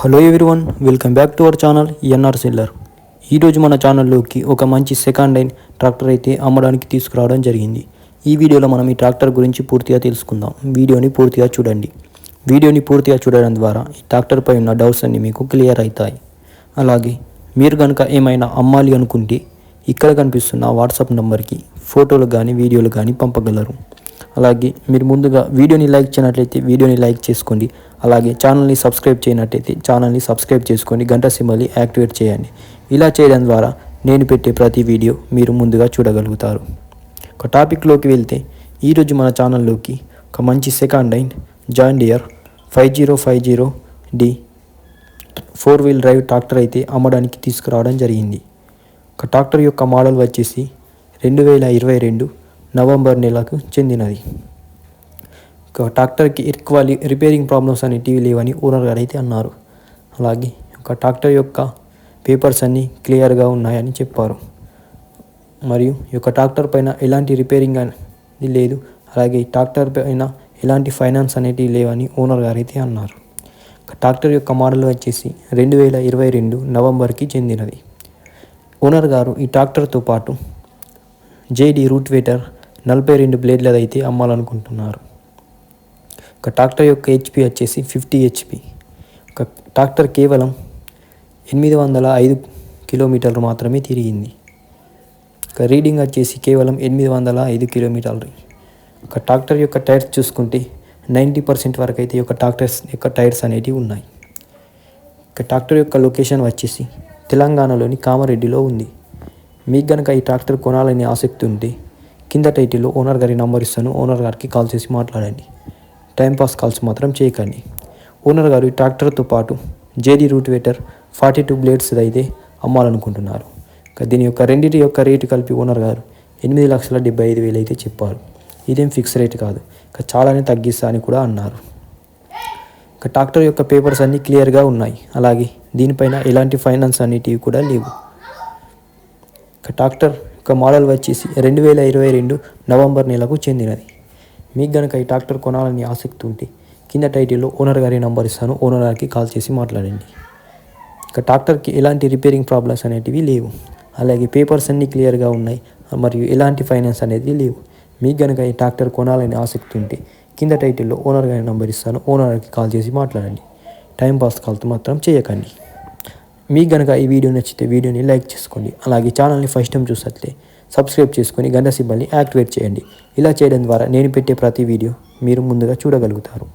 Hello everyone welcome back to our channel NR seller ఈరోజు మన ఛానల్లోకి ఒక మంచి సెకండ్ హ్యాండ్ ట్రాక్టర్ అయితే అమ్మడానికి తీసుకురావడం జరిగింది. ఈ వీడియోలో మనం ఈ ట్రాక్టర్ గురించి పూర్తిగా తెలుసుకుందాం. వీడియోని పూర్తిగా చూడండి. వీడియోని పూర్తిగా చూడడం ద్వారా ఈ ట్రాక్టర్పై ఉన్న డౌట్స్ అన్నీ మీకు క్లియర్ అవుతాయి. అలాగే మీరు కనుక ఏమైనా అమ్మాలి అనుకుంటే ఇక్కడ కనిపిస్తున్న వాట్సాప్ నెంబర్కి ఫోటోలు కానీ వీడియోలు కానీ పంపగలరు. అలాగే మీరు ముందుగా వీడియోని లైక్ చేయనట్లయితే వీడియోని లైక్ చేసుకోండి. అలాగే ఛానల్ని సబ్స్క్రైబ్ చేయనట్లయితే ఛానల్ని సబ్స్క్రైబ్ చేసుకోండి గంట సింబల్ని యాక్టివేట్ చేయండి. ఇలా చేయడం ద్వారా నేను పెట్టే ప్రతి వీడియో మీరు ముందుగా చూడగలుగుతారు. ఒక టాపిక్లోకి వెళ్తే ఈరోజు మన ఛానల్లోకి ఒక మంచి second hand John Deere five zero five zero D four wheel drive tractor అయితే అమ్మడానికి తీసుకురావడం జరిగింది. ఒక ట్రాక్టర్ యొక్క మోడల్ వచ్చేసి రెండు వేల ఇరవై రెండు నవంబర్ నెలకు చెందినది. ఒక ట్రాక్టర్కి ఎక్కువ రిపేరింగ్ ప్రాబ్లమ్స్ అనేటివి లేవని ఓనర్ గారు అయితే అన్నారు. అలాగే ఒక ట్రాక్టర్ యొక్క పేపర్స్ అన్నీ క్లియర్గా ఉన్నాయని చెప్పారు. మరియు ఈ యొక్క ట్రాక్టర్ పైన ఎలాంటి రిపేరింగ్ అనేది లేదు. అలాగే ఈ ట్రాక్టర్ పైన ఎలాంటి ఫైనాన్స్ అనేటివి లేవని ఓనర్ గారు అయితే అన్నారు ట్రాక్టర్ యొక్క మోడల్ వచ్చేసి రెండు వేల ఇరవై రెండు నవంబర్కి చెందినది. ఓనర్ గారు ఈ ట్రాక్టర్తో పాటు జేడి రూట్వేటర్ నలభై రెండు బ్లేడ్లది అయితే అమ్మాలనుకుంటున్నారు. ఒక ట్రాక్టర్ యొక్క హెచ్పి వచ్చేసి ఫిఫ్టీ హెచ్పి ఒక ట్రాక్టర్ కేవలం ఎనిమిది వందల ఐదు కిలోమీటర్లు మాత్రమే తిరిగింది. ఒక రీడింగ్ వచ్చేసి కేవలం ఎనిమిది వందల ఐదు కిలోమీటర్లు. ఒక ట్రాక్టర్ యొక్క టైర్స్ చూసుకుంటే నైంటీ పర్సెంట్ వరకు అయితే ఒక యొక్క ట్రాక్టర్స్ యొక్క టైర్స్ అనేటివి ఉన్నాయి. ఇక ట్రాక్టర్ యొక్క లొకేషన్ వచ్చేసి తెలంగాణలోని కామారెడ్డిలో ఉంది. మీకు గనక ఈ ట్రాక్టర్ కొనాలని ఆసక్తి ఉంటే కింద టైటిల్లో ఓనర్ గారి నంబర్ ఇస్తాను. ఓనర్ గారికి కాల్ చేసి మాట్లాడండి. టైంపాస్ కాల్స్ మాత్రం చేయకండి. ఓనర్ గారు ఈ ట్రాక్టర్తో పాటు JD rotavator forty two blades అయితే అమ్మాలనుకుంటున్నారు. దీని యొక్క రెండింటి యొక్క రేటు కలిపి ఓనర్ గారు ఎనిమిది లక్షల డెబ్బై ఐదు వేలు అయితే చెప్పారు. ఇదేం ఫిక్స్ రేట్ కాదు. ఇక చాలానే తగ్గిస్తా అని కూడా అన్నారు. ఇక ట్రాక్టర్ యొక్క పేపర్స్ అన్నీ క్లియర్గా ఉన్నాయి. అలాగే దీనిపైన ఎలాంటి ఫైనాన్స్ అనేటివి కూడా లేవు. ఇక ట్రాక్టర్ యొక్క మోడల్ వచ్చేసి రెండు వేల ఇరవై రెండు నవంబర్ నెలకు చెందినది. మీకు గనక ఈ ట్రాక్టర్ కొనాలని ఆసక్తి ఉంటే కింద టైటిల్లో ఓనర్ గారి నంబర్ ఇస్తాను. ఓనర్ గారికి కాల్ చేసి మాట్లాడండి. ఇక ట్రాక్టర్కి ఎలాంటి రిపేరింగ్ ప్రాబ్లమ్స్ అనేటివి లేవు. అలాగే పేపర్స్ అన్నీ క్లియర్గా ఉన్నాయి. మరియు ఎలాంటి ఫైనాన్స్ అనేది లేవు. మీకు గనక ఈ ట్రాక్టర్ కొనాలని ఆసక్తి ఉంటే కింద టైటిల్లో ఓనర్ గారి నంబర్ ఇస్తాను. ఓనర్కి కాల్ చేసి మాట్లాడండి. టైం పాస్ కాల్తో మాత్రం చేయకండి. మీకు గనక ఈ వీడియో నచ్చితే వీడియోని లైక్ చేసుకోండి. అలాగే ఛానల్ని ఫస్ట్ టైం చూసినట్లే సబ్స్క్రైబ్ చేసుకొని గంట సిబ్బల్ని యాక్టివేట్ చేయండి. ఇలా చేయడం ద్వారా నేను పెట్టే ప్రతి వీడియో మీరు ముందుగా చూడగలుగుతారు.